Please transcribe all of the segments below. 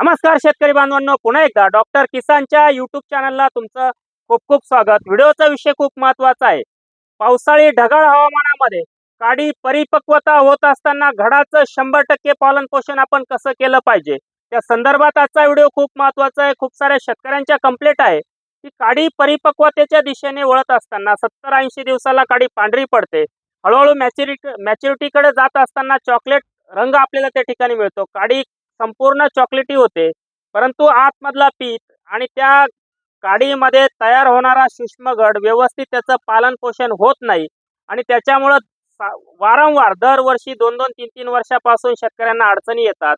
नमस्कार शेतकरी बांधवांनो पुन्हा एकदा डॉक्टर किसानच्या युट्यूब चॅनलला तुमचं खूप खूप स्वागत. व्हिडिओचा विषय खूप महत्त्वाचा आहे. पावसाळी ढगाळ हवामानामध्ये काडी परिपक्वता होत असताना घडाचं शंभर टक्के पालन पोषण आपण कसं केलं पाहिजे? त्या संदर्भात आजचा व्हिडिओ खूप महत्त्वाचा आहे. खूप साऱ्या शेतकऱ्यांच्या कंप्लेंट आहे की काडी परिपक्वतेच्या दिशेने वळत असताना सत्तर ऐंशी दिवसाला काडी पांढरी पडते. हळूहळू मॅच्युरिटी मॅच्युरिटीकडे जात असताना चॉकलेट रंग आपल्याला त्या ठिकाणी मिळतो. काडी संपूर्ण चॉकलेटी होते. परंतु आतमधला पीत आणि त्या काडीमध्ये तयार होणारा सूक्ष्मगड व्यवस्थित त्याचं पालन पोषण होत नाही आणि त्याच्यामुळं वारंवार दरवर्षी दोन दोन तीन तीन वर्षापासून शेतकऱ्यांना अडचणी येतात.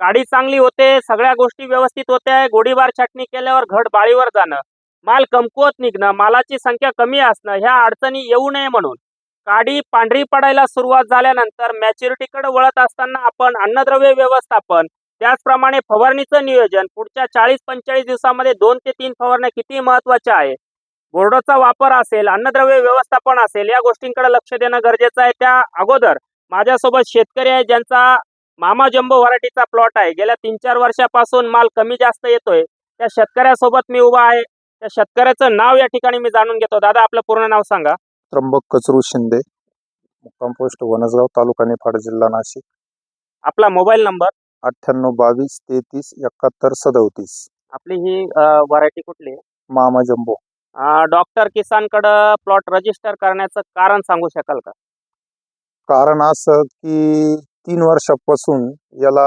काडी चांगली होते सगळ्या गोष्टी व्यवस्थित होत्या गोडीबार छाटणी केल्यावर घट बाळीवर जाणं माल कमकुवत निघणं मालाची संख्या कमी असणं ह्या अडचणी येऊ नये म्हणून. काडी पांढरी पडायला सुरुवात झाल्यानंतर मॅच्युरिटीकडे वळत असताना आपण अन्नद्रव्य व्यवस्थापन त्याचप्रमाणे फवारणीचं नियोजन पुढच्या चाळीस पंचेचाळीस दिवसामध्ये दोन ते तीन फवारण्या किती महत्त्वाच्या आहे बोर्डचा वापर असेल अन्नद्रव्य व्यवस्थापन असेल या गोष्टींकडे लक्ष देणं गरजेचं आहे. त्या अगोदर माझ्यासोबत शेतकरी आहे ज्यांचा मामा जम्बो व्हरायटीचा प्लॉट आहे. गेल्या तीन चार वर्षापासून माल कमी जास्त येतोय. त्या शेतकऱ्यासोबत मी उभा आहे. त्या शेतकऱ्याचं नाव या ठिकाणी मी जाणून घेतो. दादा आपलं पूर्ण नाव सांगा. त्र्यंबक कचरू शिंदे मुक्काम पोस्ट वनसगाव तालुका निफाड जिल्हा नाशिक. आपला मोबाईल नंबर. अठ्ठ्याण्णव बावीस तेहतीस एकाहत्तर सदोतीस. आपली ही व्हरायटी कुठली? आहे मामा जम्बो. डॉक्टर किसानकडं प्लॉट रजिस्टर करण्याचं कारण सांगू शकाल का? कारण असं की तीन वर्षापासून याला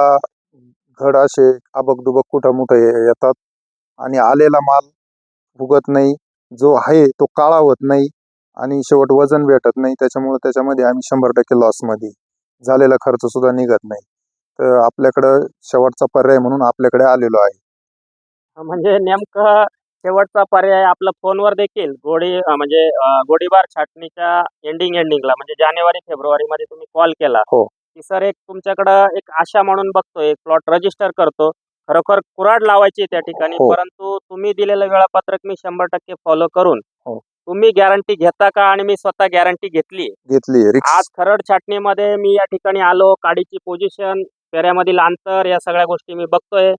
घड असे आबक दुबक कुठं मुठं येतात. आणि आलेला माल भुगत नाही. जो आहे तो काळा होत नाही. आणि शेवट वजन भेटत नाही. त्याच्यामुळे त्याच्यामध्ये आम्ही शंभर टक्के लॉसमध्ये झालेला खर्च सुद्धा निघत नाही. तर आपल्याकडं शेवटचा पर्याय म्हणून आपल्याकडे आलेलो आहे म्हणजे नेमकं शेवटचा पर्याय आपलं फोनवर देखील गोडी म्हणजे गोडीबार छाटणीच्या एंडिंग एंडिंगला म्हणजे जानेवारी फेब्रुवारी मध्ये तुम्ही कॉल केला हो. की सर एक तुमच्याकडं एक आशा म्हणून बघतोय एक प्लॉट रजिस्टर करतो खरोखर कुराड लावायची त्या ठिकाणी हो. परंतु तुम्ही दिलेलं वेळापत्रक मी शंभर टक्के फॉलो करून हो. तुम्ही गॅरंटी घेता का आणि मी स्वतः गॅरंटी घेतली घेतली आज खरड छाटणीमध्ये मी या ठिकाणी आलो काडीची पोझिशन पेऱ्यामधील अंतर या सगळ्या गोष्टी मी बघतोय.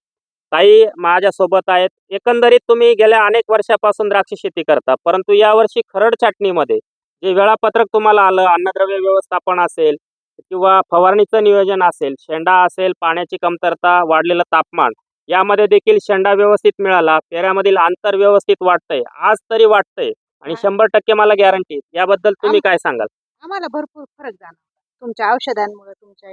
ताई माझ्या सोबत आहेत. एकंदरीत तुम्ही गेल्या अनेक वर्षापासून द्राक्ष शेती करता परंतु यावर्षी खरड छाटणीमध्ये जे वेळापत्रक तुम्हाला आलं अन्नद्रव्य व्यवस्थापन असेल किंवा फवारणीचं नियोजन असेल शेंडा असेल पाण्याची कमतरता वाढलेलं तापमान यामध्ये देखील शेंडा व्यवस्थित मिळाला पेऱ्यामधील अंतर व्यवस्थित वाटतंय आज तरी वाटतंय आणि शंभर टक्के मला गॅरंटी याबद्दल तुम्ही काय सांगाल? आम्हाला भरपूर फरक जाणवला. तुमच्या औषधांमुळे तुमच्या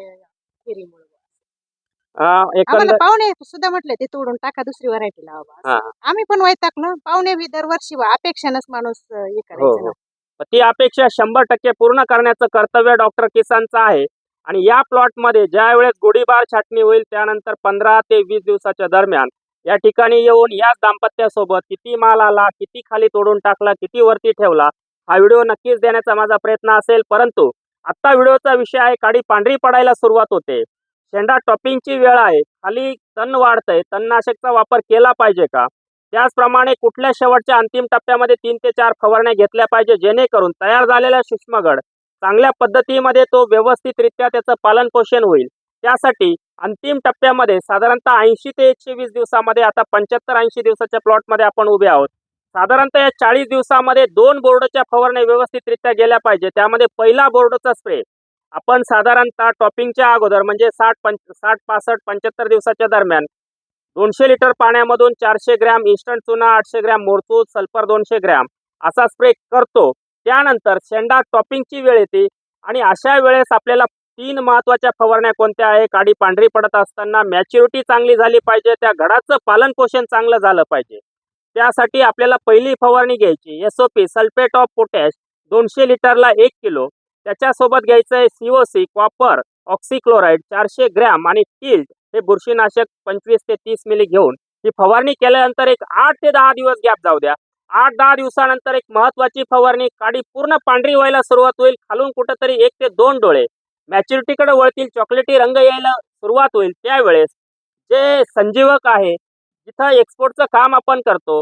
आम्हाला एकंदर पाहुणे सुद्धा म्हटले ते तोडून टाका दुसरी व्हरायटी लावा बा. हा. आम्ही पण वैतागलो पाहुणे बी दरवर्षी बा, अपेक्षानच माणूस अं, हे हो करायचं हो ना. ती अपेक्षा शंभर टक्के पूर्ण करण्याचं कर्तव्य डॉक्टर किसानचं आहे आणि या प्लॉटमध्ये ज्या वेळेस गोडीबार छाटणी होईल त्यानंतर पंधरा ते वीस दिवसाच्या दरम्यान या ठिकाणी येऊन याच दाम्पत्यासोबत किती माल आला किती खाली तोडून टाकला किती वरती ठेवला हा व्हिडिओ नक्कीच देण्याचा माझा प्रयत्न असेल परंतु आत्ता व्हिडिओचा विषय आहे काडी पांढरी पडायला सुरुवात होते शेंडा टॉपिंगची वेळ आहे. खाली तण वाढतंय. तणनाशकचा वापर केला पाहिजे का? त्याचप्रमाणे कुठल्या शेवटच्या अंतिम टप्प्यामध्ये तीन ते चार फवारण्या घेतल्या पाहिजे जेणेकरून तयार झालेला सूक्ष्मगड चांगल्या पद्धतीमध्ये तो व्यवस्थितरित्या त्याचं पालन पोषण होईल. त्यासाठी अंतिम टप्प्यामध्ये साधारणतः ऐंशी ते एकशे वीस दिवसामध्ये आता पंच्याहत्तर ऐंशी दिवसाच्या प्लॉटमध्ये आपण उभे आहोत. साधारणतः या चाळीस दिवसामध्ये दोन बोर्डच्या फवारण्या व्यवस्थितरित्या गेल्या पाहिजे. त्यामध्ये पहिला बोर्डचा स्प्रे आपण साधारणतः टॉपिंगच्या अगोदर म्हणजे साठ पंच साठ पासष्ट पंच्याहत्तर दिवसाच्या दरम्यान दोनशे लिटर पाण्यामधून चारशे ग्रॅम इन्स्टंट चुना आठशे ग्रॅम मोरतूत सल्फर दोनशे ग्रॅम असा स्प्रे करतो. त्यानंतर शेंडा टॉपिंगची वेळ येते आणि अशा वेळेस आपल्याला तीन महत्त्वाच्या फवारण्या कोणत्या आहे काडी पांढरी पडत असताना मॅच्युरिटी चांगली झाली पाहिजे त्या घडाचं पालन पोषण चांगलं झालं पाहिजे. त्यासाठी आपल्याला पहिली फवारणी घ्यायची S O P sulphate of potash दोनशे लिटरला एक किलो. त्याच्यासोबत घ्यायचं आहे सीओसी कॉपर ऑक्सिक्लोराईड चारशे ग्रॅम आणि टिल्ट हे बुरशीनाशक पंचवीस ते तीस मिली घेऊन ही फवारणी केल्यानंतर एक आठ ते दहा दिवस गॅप जाऊ द्या. आठ दहा दिवसानंतर एक महत्वाची फवारणी काडी पूर्ण पांढरी व्हायला सुरुवात होईल खालून कुठंतरी एक ते दोन डोळे. मॅच्युरिटीकडे वळतील चॉकलेटी रंग यायला सुरुवात होईल त्यावेळेस जे संजीवक आहे जिथं एक्सपोर्टचं काम आपण करतो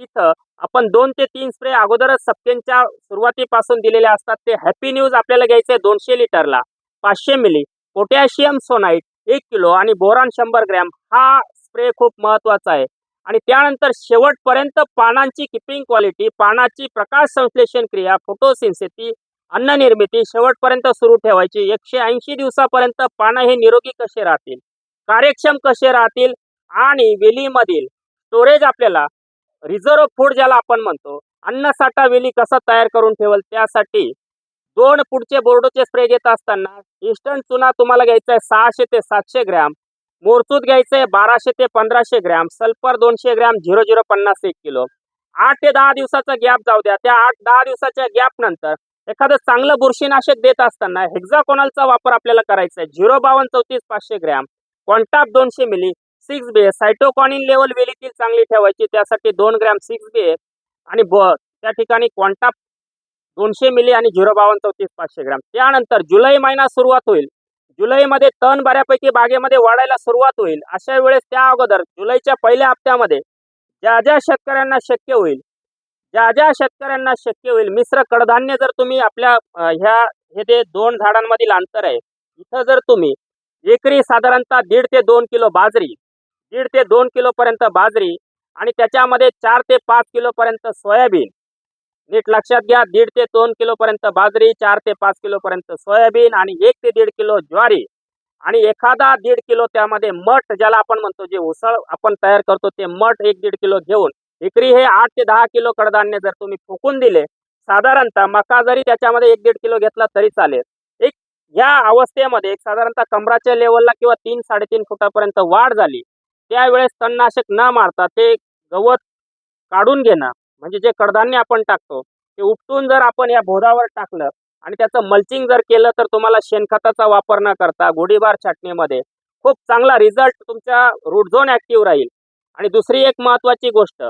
तिथं आपण दोन ते तीन स्प्रे अगोदरच सप्टेंच्या सुरुवातीपासून दिलेले असतात. ते हॅपी न्यूज आपल्याला घ्यायचे दोनशे लिटरला. पाचशे मिली पोटॅशियम सोनाईट एक किलो आणि बोरान शंभर ग्रॅम हा स्प्रे खूप महत्त्वाचा आहे. आणि त्यानंतर शेवटपर्यंत पानांची किपिंग क्वालिटी पानाची प्रकाश संश्लेषण क्रिया फोटोसिन्थेसिस अन्न निर्मिती शेवटपर्यंत सुरू ठेवायची. एकशे ऐंशी दिवसापर्यंत पानं हे निरोगी कसे राहतील? कार्यक्षम कसे राहतील? आणि वेलीमधील स्टोरेज आपल्याला रिझर्व फूड ज्याला आपण म्हणतो अन्नसाठा वेली कसा तयार करून ठेवल त्यासाठी दोन पुढचे बोर्डोचे स्प्रे घेत असताना इन्स्टंट चुना तुम्हाला घ्यायचा आहे सहाशे ते सातशे ग्रॅम मोरतूत घ्यायचं आहे बाराशे ते पंधराशे ग्रॅम सल्फर दोनशे ग्रॅम झिरो झिरो पन्नास एक किलो. आठ ते दहा दिवसाचा गॅप जाऊ द्या. त्या आठ दहा दिवसाच्या गॅप नंतर एखादं चांगलं बुरशीनाशक देत असताना हेक्झाकोनलचा वापर आपल्याला करायचा आहे. झिरो बावन्न चौतीस पाचशे ग्रॅम क्वांटाप दोनशे मिली सिक्स बी सायटोकॉनिन लेवल वेलीतील चांगली ठेवायची त्यासाठी दोन ग्रॅम सिक्स बी आणि ब त्या ठिकाणी क्वांटा दोनशे मिली आणि झिरो बावन्न चौतीस पाचशे ग्रॅम त्यानंतर जुलै महिना सुरुवात होईल. जुलैमध्ये तण बऱ्यापैकी बागेमध्ये वाढायला सुरुवात होईल. अशा वेळेस त्या अगोदर जुलैच्या पहिल्या हप्त्यामध्ये ज्या ज्या शेतकऱ्यांना शक्य होईल ज्या ज्या शेतकऱ्यांना शक्य होईल मिश्र कडधान्य जर तुम्ही आपल्या ह्या हे ते दोन झाडांमधील अंतर आहे इथं जर तुम्ही एकरी साधारणतः दीड ते दोन किलो बाजरी दीड ते दोन किलो पर्यंत बाजरी आणि त्याच्यामध्ये चार ते पाच किलो पर्यंत सोयाबीन. नीट लक्षात घ्या दीड ते दोन किलो पर्यंत बाजरी चार ते पाच किलो पर्यंत सोयाबीन आणि एक ते दीड किलो ज्वारी. आणि एखादा दीड किलो त्यामध्ये मठ ज्याला आपण म्हणतो जे उसळ आपण तयार करतो ते मठ एक दीड किलो घेऊन एकरी हे आठ ते दहा किलो कडधान्य जर तुम्ही फुकून दिले साधारणतः मका जरी त्याच्यामध्ये एक दीड किलो घेतला तरी चालेल. एक या अवस्थेमध्ये एक साधारणतः कमराच्या लेवलला किंवा तीन साडेतीन फुटापर्यंत वाढ झाली त्यावेळेस तणनाशक न मारता ते गवत काढून घेणं म्हणजे जे कडधान्य आपण टाकतो ते उपटून जर आपण या भोदावर टाकलं आणि त्याचं मल्चिंग जर केलं तर तुम्हाला शेणखताचा वापर न करता गोडीबार छाटणीमध्ये खूप चांगला रिझल्ट तुमच्या रूट झोन ऍक्टिव्ह राहील. आणि दुसरी एक महत्वाची गोष्ट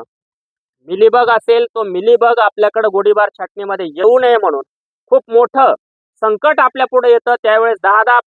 मिलीबग असेल तो मिलीबग आपल्याकडे गोडीबार छाटणीमध्ये येऊ नये म्हणून खूप मोठं संकट आपल्या पुढे येतं. त्यावेळेस दहा दहा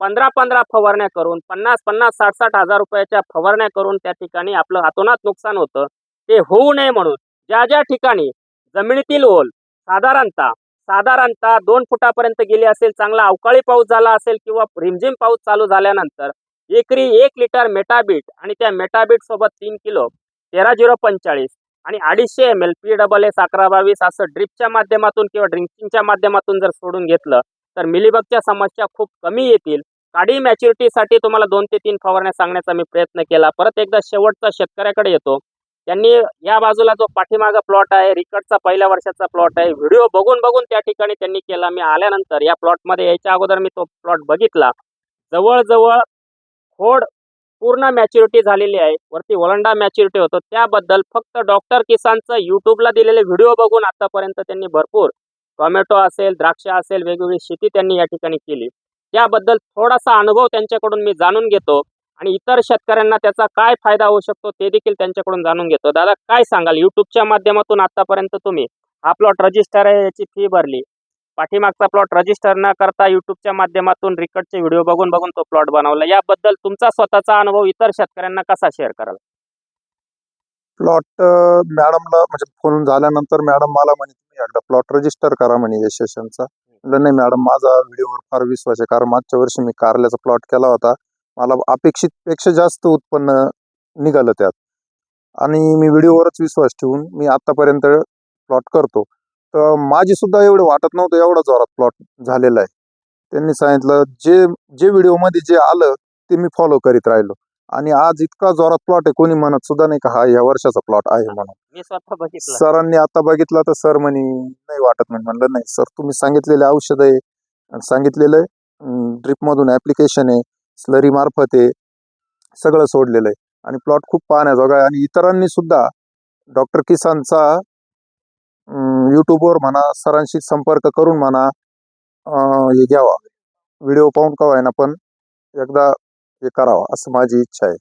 पंधरा पंधरा फवारण्या करून पन्नास पन्नास साठ साठ हजार रुपयाच्या फवारण्या करून त्या ठिकाणी आपलं हातोनात नुकसान होतं. ते होऊ नये म्हणून ज्या ज्या ठिकाणी जमिनीतील ओल साधारणतः साधारणतः दोन फुटापर्यंत गेली असेल चांगला अवकाळी पाऊस झाला असेल किंवा रिमझिम पाऊस चालू झाल्यानंतर एकरी एक लिटर मेटाबीट आणि त्या मेटाबीट सोबत तीन किलो तेरा झिरो पंचेचाळीस आणि अडीचशे M L P double S अकरा बावीस असं ड्रिपच्या माध्यमातून किंवा ड्रिंकिंगच्या माध्यमातून जर सोडून घेतलं तर मिलीबगच्या समस्या खूप कमी येतील. काडी मॅच्युरिटीसाठी तुम्हाला दोन ते तीन फवारण्या सांगण्याचा मी प्रयत्न केला. परत एकदा शेवटचा शेतकऱ्याकडे येतो. त्यांनी या बाजूला जो पाठीमागा प्लॉट आहे रिकटचा पहिल्या वर्षाचा प्लॉट आहे व्हिडिओ बघून बघून त्या ठिकाणी त्यांनी केला. मी आल्यानंतर या प्लॉटमध्ये यायच्या अगोदर मी तो प्लॉट बघितला. जवळजवळ खोड पूर्ण मॅच्युरिटी झालेली आहे. वरती वलंडा मॅच्युरिटी होतो. त्याबद्दल फक्त डॉक्टर किसानचं युट्यूबला दिलेले व्हिडिओ बघून आतापर्यंत त्यांनी भरपूर टोमॅटो असेल द्राक्ष असेल वेगवेगळी शेती त्यांनी या ठिकाणी केली. त्याबद्दल थोडासा अनुभव त्यांच्याकडून मी जाणून घेतो आणि इतर शेतकऱ्यांना त्याचा काय फायदा होऊ शकतो ते देखील त्यांच्याकडून जाणून घेतो. दादा काय सांगाल? युट्यूबच्या माध्यमातून आतापर्यंत तुम्ही हा प्लॉट रजिस्टर आहे याची फी भरली. पाठीमागचा प्लॉट रजिस्टर न करता युट्यूबच्या माध्यमातून रिकॉर्डचे व्हिडिओ बघून बघून तो प्लॉट बनवला. याबद्दल तुमचा स्वतःचा अनुभव इतर शेतकऱ्यांना कसा शेअर कराल? प्लॉट मॅडमला म्हणजे फोन झाल्यानंतर मॅडम मला म्हणे तुम्ही एकदा प्लॉट रजिस्टर करा म्हणे यशस्वीचा म्हणलं नाही मॅडम माझा व्हिडिओवर फार विश्वास आहे कारण मागच्या वर्षी मी कारल्याचा प्लॉट केला होता. मला अपेक्षित पेक्षा जास्त उत्पन्न निघालं त्यात. आणि मी व्हिडिओवरच विश्वास ठेवून मी आतापर्यंत प्लॉट करतो. तर माझी सुद्धा एवढं वाटत नव्हतं एवढा जोरात प्लॉट झालेला आहे. त्यांनी सांगितलं जे जे व्हिडिओमध्ये जे आलं ते मी फॉलो करीत राहिलो. आणि आज इतका जोरात प्लॉट आहे कोणी म्हणत सुद्धा नाही का हा या वर्षाचा प्लॉट आहे म्हणून. मी स्वतः बघितलं. सरांनी आता बघितलं तर सर म्हणे नाही वाटत म्हणे. म्हणलं नाही सर तुम्ही सांगितलेले औषध आहे आणि सांगितलेलं ड्रिप मधून ऍप्लिकेशन आहे स्लरी मार्फत आहे सगळं सोडलेलं आहे. आणि प्लॉट खूप पाहण्याजोगा आहे. आणि इतरांनी सुद्धा डॉक्टर किसानचा युट्यूबवर म्हणा सरांशी संपर्क करून म्हणा अं, हे घ्यावा. व्हिडिओ पाहून का होईना पण एकदा हे करावं असं माझी इच्छा आहे.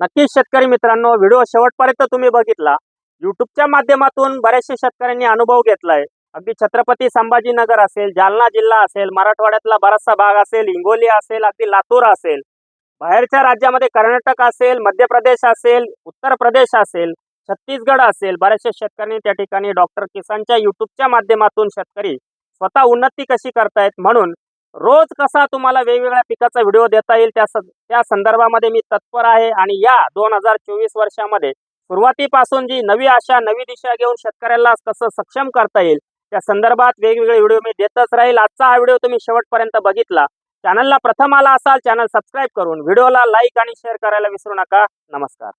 नक्कीच शेतकरी मित्रांनो व्हिडिओ शेवटपर्यंत तुम्ही बघितला. युट्यूबच्या माध्यमातून बऱ्याचशा शेतकऱ्यांनी अनुभव घेतलाय. अगदी छत्रपती संभाजीनगर असेल जालना जिल्हा असेल मराठवाड्यातला बराचसा भाग असेल हिंगोली असेल अगदी लातूर असेल बाहेरच्या राज्यामध्ये कर्नाटक असेल मध्य प्रदेश असेल उत्तर प्रदेश असेल छत्तीसगड असेल बऱ्याचशा शेतकऱ्यांनी त्या ठिकाणी डॉक्टर किसानच्या युट्यूबच्या माध्यमातून शेतकरी स्वतः उन्नती कशी करतायत म्हणून रोज कसा तुम्हाला वेगवेगळ्या पिकाचा व्हिडिओ देता येईल त्या त्या संदर्भामध्ये मी तत्पर आहे आणि या दोन हजार चोवीस वर्षामध्ये सुरुवातीपासून जी नवी आशा नवी दिशा घेऊन शेतकऱ्याला कसं सक्षम करता येईल त्या संदर्भात वेगवेगळे व्हिडिओ मी देतच राहील. आजचा हा व्हिडिओ तुम्ही शेवटपर्यंत बघितला. चॅनलला प्रथम आला असाल चॅनल सबस्क्राईब करून व्हिडिओला लाईक आणि शेअर करायला विसरू नका. नमस्कार.